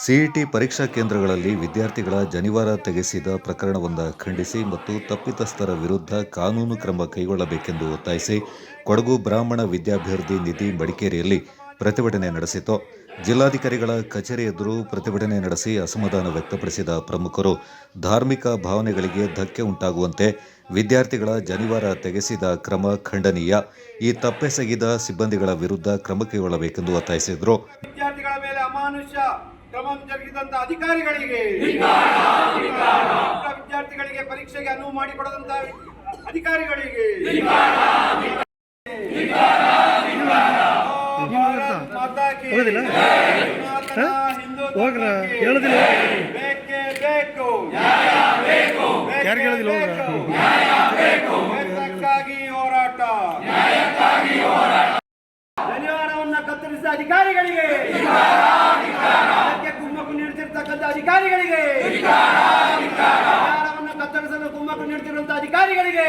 CET ಪರೀಕ್ಷಾ ಕೇಂದ್ರಗಳಲ್ಲಿ ವಿದ್ಯಾರ್ಥಿಗಳ ಜನಿವಾರ ತೆಗೆಸಿದ ಪ್ರಕರಣವನ್ನು ಖಂಡಿಸಿ ಮತ್ತು ತಪ್ಪಿತಸ್ಥರ ವಿರುದ್ಧ ಕಾನೂನು ಕ್ರಮ ಕೈಗೊಳ್ಳಬೇಕೆಂದು ಒತ್ತಾಯಿಸಿ ಕೊಡಗು ಬ್ರಾಹ್ಮಣ ವಿದ್ಯಾಭ್ಯರ್ಥಿ ನಿಧಿ ಮಡಿಕೇರಿಯಲ್ಲಿ ಪ್ರತಿಭಟನೆ ನಡೆಸಿತು. ಜಿಲ್ಲಾಧಿಕಾರಿಗಳ ಕಚೇರಿ ಎದುರು ಪ್ರತಿಭಟನೆ ನಡೆಸಿ ಅಸಮಾಧಾನ ವ್ಯಕ್ತಪಡಿಸಿದ ಪ್ರಮುಖರು, ಧಾರ್ಮಿಕ ಭಾವನೆಗಳಿಗೆ ಧಕ್ಕೆ ಉಂಟಾಗುವಂತೆ ವಿದ್ಯಾರ್ಥಿಗಳ ಜನಿವಾರ ತೆಗೆಸಿದ ಕ್ರಮ ಖಂಡನೀಯ. ಈ ತಪ್ಪೆಸಗಿದ ಸಿಬ್ಬಂದಿಗಳ ವಿರುದ್ಧ ಕ್ರಮ ಕೈಗೊಳ್ಳಬೇಕೆಂದು ಒತ್ತಾಯಿಸಿದರು. ಕ್ರಮ ಜರುಗಿದಂತ ಅಧಿಕಾರಿಗಳಿಗೆ ವಿದ್ಯಾರ್ಥಿಗಳಿಗೆ ಪರೀಕ್ಷೆಗೆ ಅನುವು ಮಾಡಿಕೊಡದಂತ ಅಧಿಕಾರಿಗಳಿಗೆ. ಬೇಕು ಬೇಕೇ. ಯಾರಿಗೆ ಹೇಳೋದಿಲ್ಲ? ಅಧಿಕಾರಿಗಳಿಗೆ. ಕತ್ತರಿಸಲು ಕುಮ್ಮಕ್ಕು ನೀಡುತ್ತಿರುವಂತಹ ಅಧಿಕಾರಿಗಳಿಗೆ.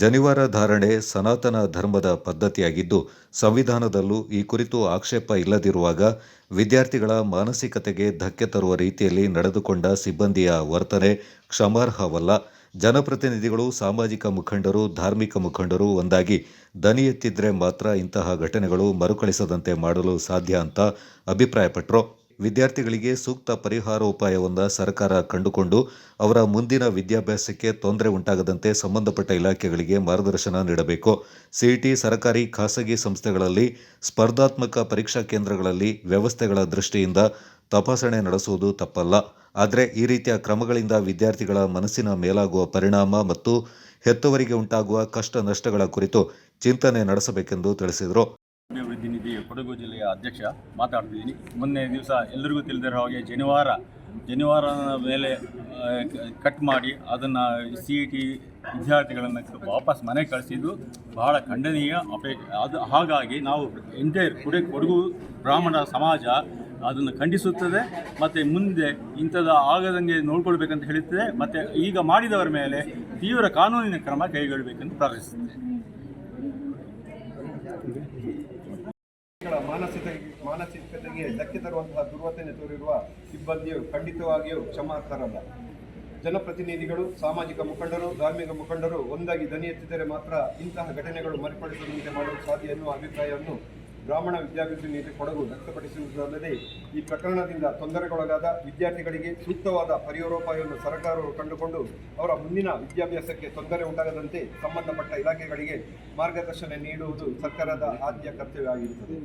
ಜನಿವಾರ ಧಾರಣೆ ಸನಾತನ ಧರ್ಮದ ಪದ್ಧತಿಯಾಗಿದ್ದು, ಸಂವಿಧಾನದಲ್ಲೂ ಈ ಕುರಿತು ಆಕ್ಷೇಪ ಇಲ್ಲದಿರುವಾಗ ವಿದ್ಯಾರ್ಥಿಗಳ ಮಾನಸಿಕತೆಗೆ ಧಕ್ಕೆ ತರುವ ರೀತಿಯಲ್ಲಿ ನಡೆದುಕೊಂಡ ಸಿಬ್ಬಂದಿಯ ವರ್ತನೆ ಕ್ಷಮಾರ್ಹವಲ್ಲ. ಜನಪ್ರತಿನಿಧಿಗಳು, ಸಾಮಾಜಿಕ ಮುಖಂಡರು, ಧಾರ್ಮಿಕ ಮುಖಂಡರು ಒಂದಾಗಿ ದನಿ ಎತ್ತಿದ್ರೆ ಮಾತ್ರ ಇಂತಹ ಘಟನೆಗಳು ಮರುಕಳಿಸದಂತೆ ಮಾಡಲು ಸಾಧ್ಯ ಅಂತ ಅಭಿಪ್ರಾಯಪಟ್ಟರು ವಿದ್ಯಾರ್ಥಿಗಳಿಗೆ ಸೂಕ್ತ ಪರಿಹಾರೋಪಾಯವನ್ನು ಸರ್ಕಾರ ಕಂಡುಕೊಂಡು ಅವರ ಮುಂದಿನ ವಿದ್ಯಾಭ್ಯಾಸಕ್ಕೆ ತೊಂದರೆ ಉಂಟಾಗದಂತೆ ಸಂಬಂಧಪಟ್ಟ ಇಲಾಖೆಗಳಿಗೆ ಮಾರ್ಗದರ್ಶನ ನೀಡಬೇಕು. ಸಿಇಟಿ, ಸರ್ಕಾರಿ, ಖಾಸಗಿ ಸಂಸ್ಥೆಗಳಲ್ಲಿ ಸ್ಪರ್ಧಾತ್ಮಕ ಪರೀಕ್ಷಾ ಕೇಂದ್ರಗಳಲ್ಲಿ ವ್ಯವಸ್ಥೆಗಳ ದೃಷ್ಟಿಯಿಂದ ತಪಾಸಣೆ ನಡೆಸುವುದು ತಪ್ಪಲ್ಲ. ಆದರೆ ಈ ರೀತಿಯ ಕ್ರಮಗಳಿಂದ ವಿದ್ಯಾರ್ಥಿಗಳ ಮನಸ್ಸಿನ ಮೇಲಾಗುವ ಪರಿಣಾಮ ಮತ್ತು ಹೆತ್ತವರಿಗೆ ಉಂಟಾಗುವ ಕಷ್ಟ ನಷ್ಟಗಳ ಕುರಿತು ಚಿಂತನೆ ನಡೆಸಬೇಕೆಂದು ತಿಳಿಸಿದರು. ಅಭಿವೃದ್ಧಿ ನಿಧಿ ಕೊಡಗು ಜಿಲ್ಲೆಯ ಅಧ್ಯಕ್ಷ ಮಾತಾಡ್ತಿದ್ದೀನಿ. ಮೊನ್ನೆ ದಿವಸ ಎಲ್ಲರಿಗೂ ತಿಳಿದಿರೋ ಹಾಗೆ ಜನಿವಾರ ಜನಿವಾರ ಮೇಲೆ ಕಟ್ ಮಾಡಿ ಅದನ್ನು ಸಿ ಇ ಟಿ ವಿದ್ಯಾರ್ಥಿಗಳನ್ನು ವಾಪಸ್ ಮನೆಗೆ ಕಳಿಸಿದ್ದು ಬಹಳ ಖಂಡನೀಯ ಅಪೇ ಅದು ಹಾಗಾಗಿ ನಾವು ಎಂಟೈರ್ ಕೊಡೆ ಕೊಡಗು ಬ್ರಾಹ್ಮಣ ಸಮಾಜ ಅದನ್ನು ಖಂಡಿಸುತ್ತದೆ ಮತ್ತು ಮುಂದೆ ಇಂಥದ್ದು ಆಗದಂಗೆ ನೋಡ್ಕೊಳ್ಬೇಕಂತ ಹೇಳುತ್ತದೆ ಮತ್ತು ಈಗ ಮಾಡಿದವರ ಮೇಲೆ ತೀವ್ರ ಕಾನೂನಿನ ಕ್ರಮ ಕೈಗೊಳ್ಳಬೇಕೆಂದು ಪ್ರಾರ್ಥಿಸುತ್ತದೆ ಮಾನಸಿಕ ಮಾನಸಿಕತೆಗೆ ಧಕ್ಕೆ ತರುವಂತಹ ದುರ್ವತನೆ ತೋರಿರುವ ಸಿಬ್ಬಂದಿಯು ಖಂಡಿತವಾಗಿಯೂ ಕ್ಷಮಾರ್ಹರಲ್ಲ. ಜನಪ್ರತಿನಿಧಿಗಳು, ಸಾಮಾಜಿಕ ಮುಖಂಡರು, ಧಾರ್ಮಿಕ ಮುಖಂಡರು ಒಂದಾಗಿ ದನಿ ಎತ್ತಿದರೆ ಮಾತ್ರ ಇಂತಹ ಘಟನೆಗಳು ಮರುಕಳಿಸದಂತೆ ಮಾಡಲು ಸಾಧ್ಯ ಎನ್ನುವ ಅಭಿಪ್ರಾಯವನ್ನು ಬ್ರಾಹ್ಮಣ ವಿದ್ಯಾಭಿವೃದ್ಧಿ ನೀತಿ ಕೊಡಗು ವ್ಯಕ್ತಪಡಿಸುವುದಲ್ಲದೆ ಈ ಪ್ರಕರಣದಿಂದ ತೊಂದರೆಗೊಳಗಾದ ವಿದ್ಯಾರ್ಥಿಗಳಿಗೆ ಸೂಕ್ತವಾದ ಪರಿಹಾರೋಪಾಯವನ್ನು ಸರ್ಕಾರವು ಕಂಡುಕೊಂಡು ಅವರ ಮುಂದಿನ ವಿದ್ಯಾಭ್ಯಾಸಕ್ಕೆ ತೊಂದರೆ ಉಂಟಾಗದಂತೆ ಸಂಬಂಧಪಟ್ಟ ಇಲಾಖೆಗಳಿಗೆ ಮಾರ್ಗದರ್ಶನ ನೀಡುವುದು ಸರ್ಕಾರದ ಆದ್ಯ ಕರ್ತವ್ಯವಾಗಿರುತ್ತದೆ.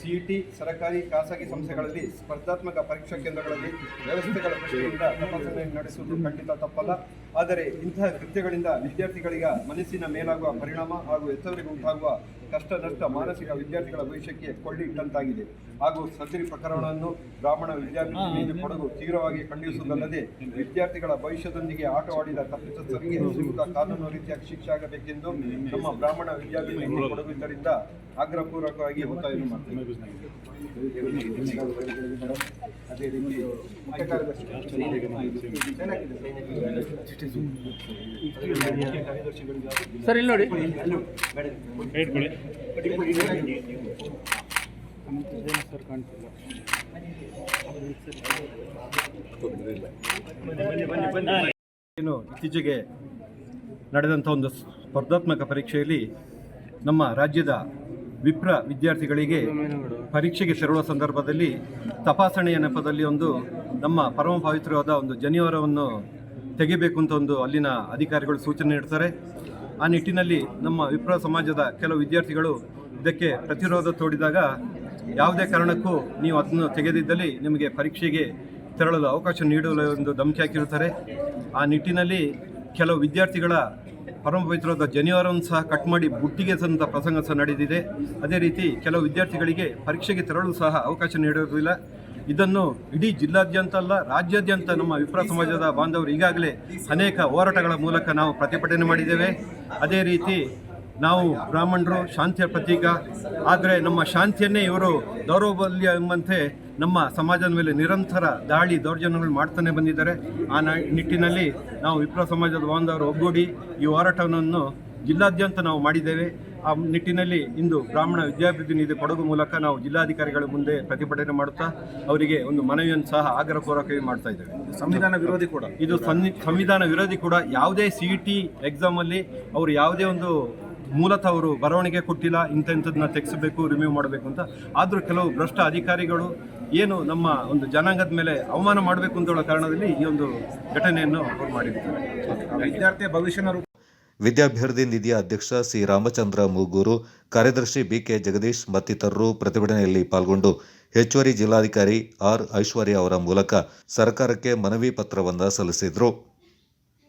ಸಿಇಟಿ, ಸರ್ಕಾರಿ ಖಾಸಗಿ ಸಂಸ್ಥೆಗಳಲ್ಲಿ ಸ್ಪರ್ಧಾತ್ಮಕ ಪರೀಕ್ಷಾ ಕೇಂದ್ರಗಳಲ್ಲಿ ವ್ಯವಸ್ಥೆಗಳ ದೃಷ್ಟಿಯಿಂದ ತಪಾಸಣೆ ನಡೆಸುವುದು ಖಂಡಿತ ತಪ್ಪಲ್ಲ. ಆದರೆ ಇಂತಹ ಕೃತ್ಯಗಳಿಂದ ವಿದ್ಯಾರ್ಥಿಗಳಿಗೆ ಮನಸ್ಸಿನ ಮೇಲಾಗುವ ಪರಿಣಾಮ ಹಾಗೂ ಹೆಚ್ಚುವರಿಗೆ ಉಂಟಾಗುವ ಕಷ್ಟ ನಷ್ಟ ಮಾನಸಿಕ ವಿದ್ಯಾರ್ಥಿಗಳ ಭವಿಷ್ಯಕ್ಕೆ ಕೊಳ್ಳಿ ಇಟ್ಟಂತಾಗಿದೆ. ಹಾಗೂ ಸದರಿ ಪ್ರಕರಣವನ್ನು ಬ್ರಾಹ್ಮಣ ವಿದ್ಯಾರ್ಥಿ ಕೊಡಗು ತೀವ್ರವಾಗಿ ಖಂಡಿಸುವುದಲ್ಲದೆ ವಿದ್ಯಾರ್ಥಿಗಳ ಭವಿಷ್ಯದೊಂದಿಗೆ ಆಟವಾಡಿದ ತಪ್ಪಿತಸ್ಥರಿಗೆ ಸೂಕ್ತ ಕಾನೂನು ರೀತಿಯ ಶಿಕ್ಷೆ ಆಗಬೇಕೆಂದು ನಮ್ಮ ಬ್ರಾಹ್ಮಣ ವಿದ್ಯಾರ್ಥಿ ಕೊಡಗಿದ್ದರಿಂದ ಕೊಡಗು ಇದರಿಂದ ಆಗ್ರಹಪೂರ್ವಕವಾಗಿ ಒತ್ತಾಯ ಮಾಡ್ತೇವೆ ಅದೇ ರೀತಿ ಸರ್ ಇಲ್ಲಿ ನೋಡಿ. ಏನು ಇತ್ತೀಚೆಗೆ ನಡೆದಂಥ ಒಂದು ಸ್ಪರ್ಧಾತ್ಮಕ ಪರೀಕ್ಷೆಯಲ್ಲಿ ನಮ್ಮ ರಾಜ್ಯದ ವಿಪ್ರ ವಿದ್ಯಾರ್ಥಿಗಳಿಗೆ ಪರೀಕ್ಷೆಗೆ ತೆರಳುವ ಸಂದರ್ಭದಲ್ಲಿ ತಪಾಸಣೆಯ ನೆಪದಲ್ಲಿ ಒಂದು ನಮ್ಮ ಪರಮ ಪವಿತ್ರವಾದ ಒಂದು ಜನಿವಾರವನ್ನು ತೆಗಿಬೇಕು ಅಂತ ಒಂದು ಅಲ್ಲಿನ ಅಧಿಕಾರಿಗಳು ಸೂಚನೆ ನೀಡ್ತಾರೆ. ಆ ನಿಟ್ಟಿನಲ್ಲಿ ನಮ್ಮ ವಿಪ್ರ ಸಮಾಜದ ಕೆಲವು ವಿದ್ಯಾರ್ಥಿಗಳು ಇದಕ್ಕೆ ಪ್ರತಿರೋಧ ತೋಡಿದಾಗ ಯಾವುದೇ ಕಾರಣಕ್ಕೂ ನೀವು ಅದನ್ನು ತೆಗೆದಿದ್ದಲ್ಲಿ ನಿಮಗೆ ಪರೀಕ್ಷೆಗೆ ತೆರಳಲು ಅವಕಾಶ ನೀಡಲು ಒಂದು ಧಮಕಿ ಹಾಕಿರುತ್ತಾರೆ. ಆ ನಿಟ್ಟಿನಲ್ಲಿ ಕೆಲವು ವಿದ್ಯಾರ್ಥಿಗಳ ಪರಮ ಪವಿತ್ರವಾದ ಜನಿವಾರವನ್ನು ಸಹ ಕಟ್ ಮಾಡಿ ಬುಟ್ಟಿಗೆ ತಂದ ಪ್ರಸಂಗ ಸಹ ನಡೆದಿದೆ. ಅದೇ ರೀತಿ ಕೆಲವು ವಿದ್ಯಾರ್ಥಿಗಳಿಗೆ ಪರೀಕ್ಷೆಗೆ ತೆರಳಲು ಸಹ ಅವಕಾಶ ನೀಡಿರುವುದಿಲ್ಲ ಇದನ್ನು ಇಡೀ ಜಿಲ್ಲಾದ್ಯಂತ ಅಲ್ಲ, ರಾಜ್ಯಾದ್ಯಂತ ನಮ್ಮ ವಿಪ್ರ ಸಮಾಜದ ಬಾಂಧವರು ಈಗಾಗಲೇ ಅನೇಕ ಹೋರಾಟಗಳ ಮೂಲಕ ನಾವು ಪ್ರತಿಭಟನೆ ಮಾಡಿದ್ದೇವೆ. ಅದೇ ರೀತಿ ನಾವು ಬ್ರಾಹ್ಮಣರು ಶಾಂತಿಯ ಪ್ರತೀಕ. ಆದರೆ ನಮ್ಮ ಶಾಂತಿಯನ್ನೇ ಇವರು ದೌರ್ಬಲ್ಯ ಎಂಬಂತೆ ನಮ್ಮ ಸಮಾಜದ ಮೇಲೆ ನಿರಂತರ ದಾಳಿ ದೌರ್ಜನ್ಯಗಳು ಮಾಡ್ತಾನೆ ಬಂದಿದ್ದಾರೆ. ಆ ನಿಟ್ಟಿನಲ್ಲಿ ನಾವು ವಿಪ್ರ ಸಮಾಜದ ಬಾಂಧವರು ಒಗ್ಗೂಡಿ ಈ ಹೋರಾಟವನ್ನು ಜಿಲ್ಲಾದ್ಯಂತ ನಾವು ಮಾಡಿದ್ದೇವೆ. ಆ ನಿಟ್ಟಿನಲ್ಲಿ ಇಂದು ಬ್ರಾಹ್ಮಣ ವಿದ್ಯಾಭಿವೃದ್ಧಿ ನಿಧಿ ಕೊಡಗು ಮೂಲಕ ನಾವು ಜಿಲ್ಲಾಧಿಕಾರಿಗಳ ಮುಂದೆ ಪ್ರತಿಭಟನೆ ಮಾಡುತ್ತಾ ಅವರಿಗೆ ಒಂದು ಮನವಿಯನ್ನು ಸಹ ಆಗ್ರಹಪೂರ್ವಕವಾಗಿ ಮಾಡ್ತಾ ಇದ್ದೇವೆ. ಸಂವಿಧಾನ ವಿರೋಧಿ ಕೂಡ. ಇದು ಸಂವಿ- ಸಂವಿಧಾನ ವಿರೋಧಿ ಕೂಡ ಯಾವುದೇ ಸಿ ಇ ಟಿ ಎಕ್ಸಾಮಲ್ಲಿ ಅವರು ಯಾವುದೇ ಒಂದು ಮೂಲತಃ ಅವರು ಬರವಣಿಗೆ ಕೊಟ್ಟಿಲ್ಲ ಇಂಥ ಇಂಥದ್ದನ್ನ ತೆಗೆಸಬೇಕು ರಿಮ್ಯೂ ಮಾಡಬೇಕು ಅಂತ. ಆದರೂ ಕೆಲವು ಭ್ರಷ್ಟ ಅಧಿಕಾರಿಗಳು ಏನು ನಮ್ಮ ಒಂದು ಜನಾಂಗದ ಮೇಲೆ ಅವಮಾನ ಮಾಡಬೇಕು ಅಂತ ಹೇಳೋ ಕಾರಣದಲ್ಲಿ ಈ ಒಂದು ಘಟನೆಯನ್ನು ಅವರು ಮಾಡಿದ್ದಾರೆ. ವಿದ್ಯಾರ್ಥಿಯ ಭವಿಷ್ಯನ ವಿದ್ಯಾಭಿವೃದ್ಧಿ ನಿಧಿಯ ಅಧ್ಯಕ್ಷ ಸಿ ರಾಮಚಂದ್ರ ಮೂಗೂರು, ಕಾರ್ಯದರ್ಶಿ ಬಿಕೆ ಜಗದೀಶ್ ಮತ್ತಿತರರು ಪ್ರತಿಭಟನೆಯಲ್ಲಿ ಪಾಲ್ಗೊಂಡು, ಹೆಚ್ಚುವರಿ ಜಿಲ್ಲಾಧಿಕಾರಿ ಆರ್ ಐಶ್ವರ್ಯ ಅವರ ಮೂಲಕ ಸರ್ಕಾರಕ್ಕೆ ಮನವಿ ಪತ್ರವನ್ನು ಸಲ್ಲಿಸಿದರು.